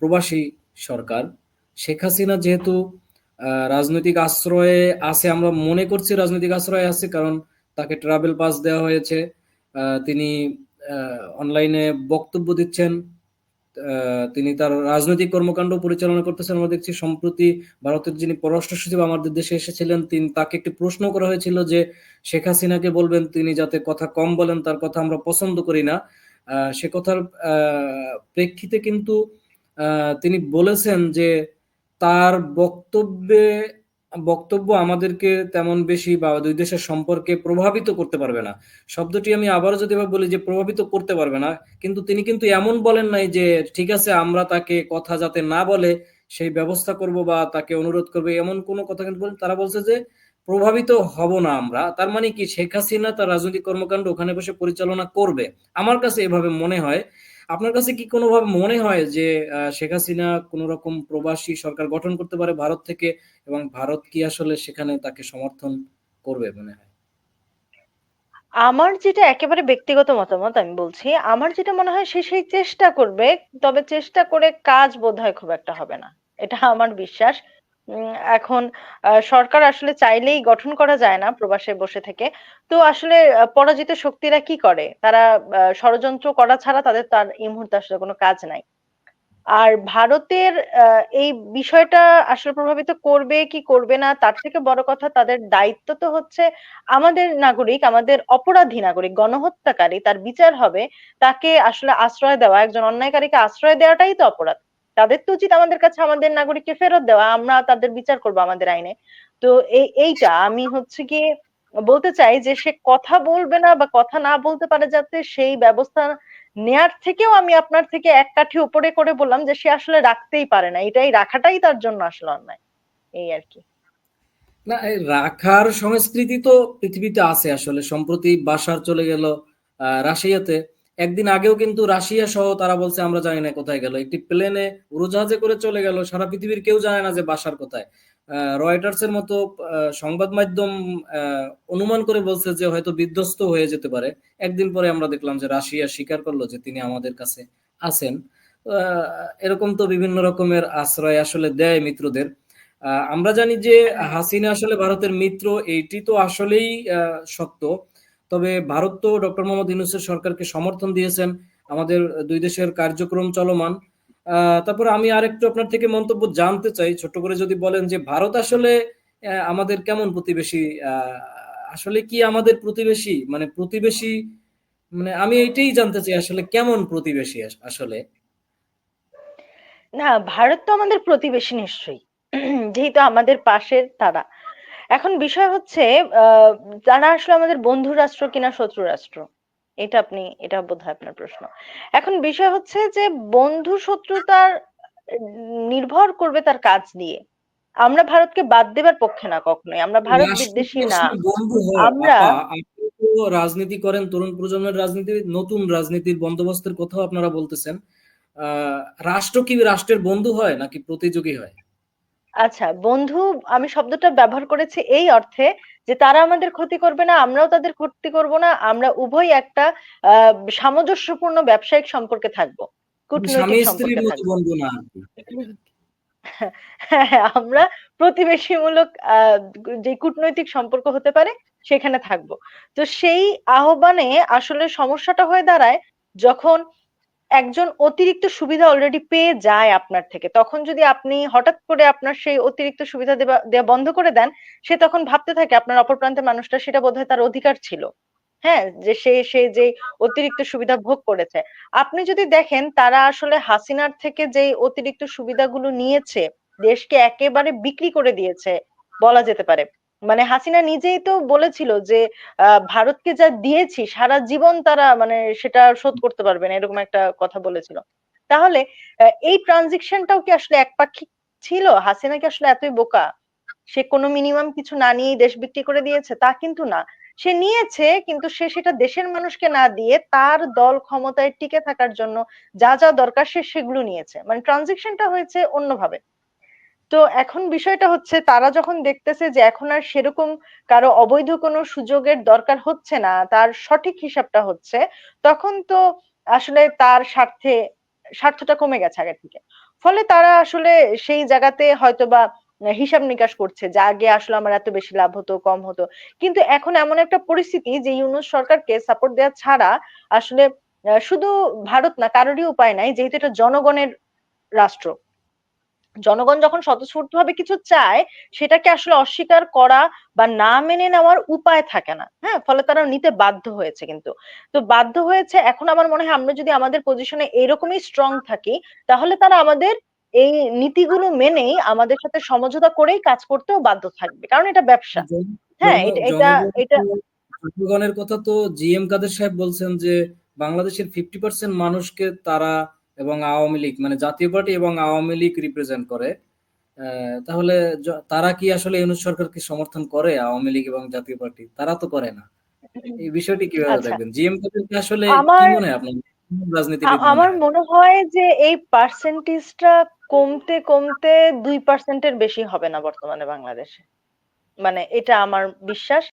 প্রবাসী সরকার। শেখ হাসিনা যেহেতু রাজনৈতিক আশ্রয়ে আছে, আমরা মনে করছি রাজনৈতিক আশ্রয়ে আছে, কারণ তাকে ট্রাভেল পাস দেওয়া হয়েছে। তিনি অনলাইনে বক্তব্য দিচ্ছেন। তিনি তার রাজনৈতিক কর্মকাণ্ড পরিচালনা করতেছেন। আমরা দেখছি সম্প্রতি ভারতের যিনি পররাষ্ট্র সচিব আমাদের দেশে এসেছিলেন, তিনি, তাকে একটি প্রশ্ন করা হয়েছিল যে শেখ হাসিনাকে বলবেন তিনি যাতে কথা কম বলেন, তার কথা আমরা পছন্দ করি না। সে কথার প্রেক্ষিতে কিন্তু তিনি বলেছেন যে তার বক্তব্যে, বক্তব্য আমাদেরকে তেমন বেশি বা দুই দেশের সম্পর্কে প্রভাবিত করতে পারবে না। শব্দটি আমি আবারও যদি বলি যে প্রভাবিত করতে পারবে না, কিন্তু তিনি কিন্তু এমন বলেন নাই যে, ঠিক আছে, আমরা তাকে কথা যাতে না বলে সেই ব্যবস্থা করব বা তাকে অনুরোধ করবে। এমন কোনো কথা কিন্তু বলেন। তারা বলছে যে, প্রভাবিত হব না আমরা। তার মানে কি, শেখ হাসিনা তার রাজনৈতিক কর্মকাণ্ড ওখানে বসে পরিচালনা করবে? আমার কাছে এভাবে মনে হয়। আপনার কাছে কি কোনোভাবে মনে হয় যে শেখ হাসিনা কোন রকম প্রবাসী সরকার গঠন করতে পারে ভারত থেকে এবং ভারত কি আসলে সেখানে তাকে সমর্থন করবে মনে হয়? আমার যেটা একেবারে ব্যক্তিগত মতামত আমি বলছি, আমার যেটা মনে হয় সে সেই চেষ্টা করবে, তবে চেষ্টা করে কাজ বোধহয় খুব একটা হবে না। এটা আমার বিশ্বাস। এখন সরকার আসলে চাইলেই গঠন করা যায় না প্রবাসে বসে থেকে। তো আসলে পরাজিত শক্তিরা কি করে? তারা ষড়যন্ত্র করা ছাড়া তাদের তার এই মুহূর্তে আসলে কোনো কাজ নাই। আর ভারতের এই বিষয়টা আসলে প্রভাবিত করবে কি করবে না, তার থেকে বড় কথা তাদের দায়িত্ব তো হচ্ছে আমাদের নাগরিক, আমাদের অপরাধী নাগরিক, গণহত্যাকারী, তার বিচার হবে, তাকে আসলে আশ্রয় দেওয়া, একজন অন্যায়কারীকে আশ্রয় দেওয়াটাই তো অপরাধ। তাদের তো উচিত আমাদের কাছে আমাদের নাগরিককে ফেরত দেওয়া, আমরা তাদের বিচার করব আমাদের আইনে। তো এই, এইটা আমি হচ্ছে কি বলতে চাই যে সে কথা বলবে না বা কথা না বলতে পারে যাতে সেই ব্যবস্থা নেয়ার থেকেও আমি আপনার থেকে এক কাঠি উপরে করে বললাম যে সে আসলে রাখতেই পারে না। এটাই রাখাটাই তার জন্য আসলে অন্যায়। এই আর কি। না রাখার সংস্কৃতি তো পৃথিবীতে আছে আসলে। সম্প্রতি বাসার চলে গেল রাশিয়াতে। একদিন আগেও কিন্তু রাশিয়া সহ তারা বলছে, আমরা জানি না কোথায় গেল। একটি প্লেনে উড়োজাহাজে করে চলে গেল। সারা পৃথিবীর কেউ জানে না যে বাসার কোথায়। রয়টার্স এর মতো সংবাদ মাধ্যম অনুমান করে বলছে যে হয়তো বিধ্বস্ত হয়ে যেতে পারে। একদিন পরে আমরা দেখলাম যে রাশিয়া স্বীকার করল যে তিনি আমাদের কাছে আছেন। এরকম তো বিভিন্ন রকমের আশ্রয় আসলে দেয় মিত্রদের। আমরা জানি যে হাসিনা আসলে ভারতের মিত্র, এইটি তো আসলেই সত্য। তবে ভারত তো ডক্টর মোহাম্মদ ইউনূসের সরকারকে সমর্থন দিয়েছেন, আমাদের দুই দেশের কার্যক্রম চলমান। তারপরে আমি আরেকটু আপনার থেকে মন্তব্য জানতে চাই ছোট করে যদি বলেন যে ভারত আসলে আমাদের কেমন প্রতিবেশী? আসলে কি আমাদের প্রতিবেশী? মানে প্রতিবেশী মানে আমি এইটাই জানতে চাই, আসলে কেমন প্রতিবেশী আসলে? না, ভারত তো আমাদের প্রতিবেশী নিশ্চয়ই। যেহেতু আমাদের পাশের তারা। এখন বিষয় হচ্ছে তারা আসলে আমাদের বন্ধু রাষ্ট্র কিনা শত্রু রাষ্ট্র? এটা আপনি এটা বোধহয় আপনার প্রশ্ন। এখন বিষয় হচ্ছে যে বন্ধু শত্রুতার নির্ভর করবে তার কাজ দিয়ে। আমরা ভারতকে বাদ দেবার পক্ষে না কখনোই আমরা ভারত বিদ্বেষী না। আমরা রাজনীতি করেন তরুণ প্রজন্মের রাজনীতি নতুন রাজনীতির বন্দোবস্তের কথাও আপনারা বলতেছেন। আহ রাষ্ট্র কি রাষ্ট্রের বন্ধু হয় নাকি প্রতিযোগী হয়? আচ্ছা বন্ধু আমি শব্দটা ব্যবহার করেছি এই অর্থে যে তারা আমাদের ক্ষতি করবে না আমরাও তাদের ক্ষতি করব না আমরা উভয় একটা সামঞ্জস্যপূর্ণ ব্যবসায়িক সম্পর্কে থাকব। কূটনৈতিক সম্পর্কে হ্যাঁ আমরা প্রতিবেশীমূলক আহ যে কূটনৈতিক সম্পর্ক হতে পারে সেখানে থাকব। তো সেই আহ্বানে আসলে সমস্যাটা হয়ে দাঁড়ায় যখন একজন অতিরিক্ত সুবিধা অলরেডি পেয়ে যায় আপনার থেকে। তখন যদি আপনি হঠাৎ করে আপনার সেই অতিরিক্ত সুবিধা দেওয়া বন্ধ করে দেন, সে তখন ভাবতে থাকে আপনার অপর প্রান্তের মানুষটা সেটা বোধহয় তার অধিকার ছিল। হ্যাঁ যে সে সে যে অতিরিক্ত সুবিধা ভোগ করেছে। আপনি যদি দেখেন তারা আসলে হাসিনার থেকে যে অতিরিক্ত সুবিধাগুলো নিয়েছে, দেশকে একেবারে বিক্রি করে দিয়েছে, বলা যেতে পারে। মানে হাসিনা নিজেই তো বলেছিল যে ভারতকে যা দিয়েছি, সারা জীবন তারা মানে সেটা শোধ করতে পারবে না, এরকম একটা কথা বলেছিল। তাহলে এই ট্রানজিকশনটাও কি আসলে একপাক্ষিক ছিল? হাসিনা কি আসলে এতই বোকা? সে কোনো মিনিমাম কিছু না নিয়েই দেশ বিক্রি করে দিয়েছে, তা কিন্তু না। সে নিয়েছে, কিন্তু সে সেটা দেশের মানুষকে না দিয়ে তার দল ক্ষমতায় টিকে থাকার জন্য যা যা দরকার সে সেগুলো নিয়েছে। মানে ট্রানজেকশনটা হয়েছে অন্যভাবে। তো এখন বিষয়টা হচ্ছে, তারা যখন দেখতেছে যে এখন আর সেরকম কারও অবৈধ কোনো সুযোগের দরকার হচ্ছে না, তার সঠিক হিসাবটা হচ্ছে, তখন তো আসলে তার স্বার্থে, স্বার্থটা কমে গেছে আগের থেকে। ফলে তারা আসলে সেই জায়গাতে হয়তোবা হিসাব নিকাশ করছে যা আগে আসলে আমার এত বেশি লাভ হতো, কম হতো। কিন্তু এখন এমন একটা পরিস্থিতি যে ইউনুস সরকারকে সাপোর্ট দেওয়া ছাড়া আসলে শুধু ভারত না, কারোরই উপায় নাই, যেহেতু এটা জনগণের রাষ্ট্র। জনগণ যখন স্বতঃস্ফূর্তভাবে কিছু চায় সেটাকে আসলে অস্বীকার করা বা না মেনে নেওয়ার উপায় থাকে না। হ্যাঁ? ফলে তারা নিতে বাধ্য হয়েছে কিন্তু। তো বাধ্য হয়েছে এখন আমার মনে হয় আমরা যদি আমাদের পজিশনে এরকমই স্ট্রং থাকি তাহলে তারা আমাদের এই নীতিগুলো মেনেই আমাদের সাথে সমঝোতা করেই কাজ করতেও বাধ্য থাকবে। কারণ এটা ব্যবসা। হ্যাঁ এটা এটা এটা জনগণের কথা তো জি এম কাদের সাহেব বলছেন যে বাংলাদেশের ফিফটি পার্সেন্ট মানুষকে তারা এবং আওয়ামী লীগ মানে জাতীয় পার্টি এবং আওয়ামী লীগ রিপ্রেজেন্ট করে। তাহলে তারা কি আসলে ইউনুস সরকারকে সমর্থন করে আওয়ামী লীগ এবং জাতীয় পার্টি? তারা তো করে না। এই বিষয়টি কীভাবে আচ্ছা। দেখবেন? জি এম আসলে কি মনে হয় আপনার? আমার মনে হয় যে এই পার্সেন্টেজটা কমতে কমতে দুই পার্সেন্টের বেশি হবে না বর্তমানে বাংলাদেশে। মানে এটা আমার বিশ্বাস।